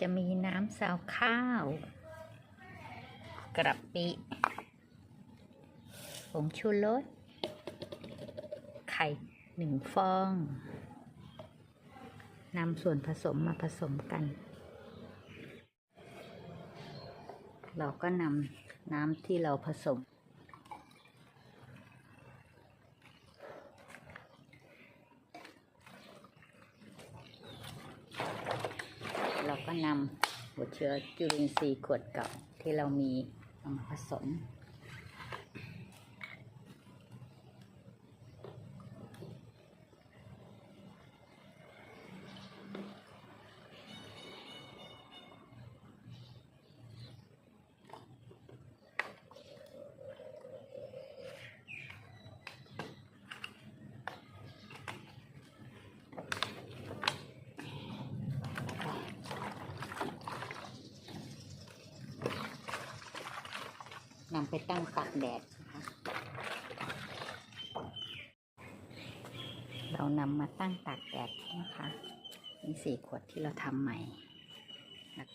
จะมีน้ำซาวข้าว กระปิผงชูรสไข่หนึ่งฟองนำส่วนผสมมาผสมกัน เราก็นำน้ำที่เราผสม เรา ก็นำหัวเชื้อจุลินทรีย์ขวดเก่าที่เรามีเอามาผสม นำไปตั้งตากแดดนะคะเรานำมาตั้งตากแดดนะคะมีสี่ขวดที่เราทำใหม่นะ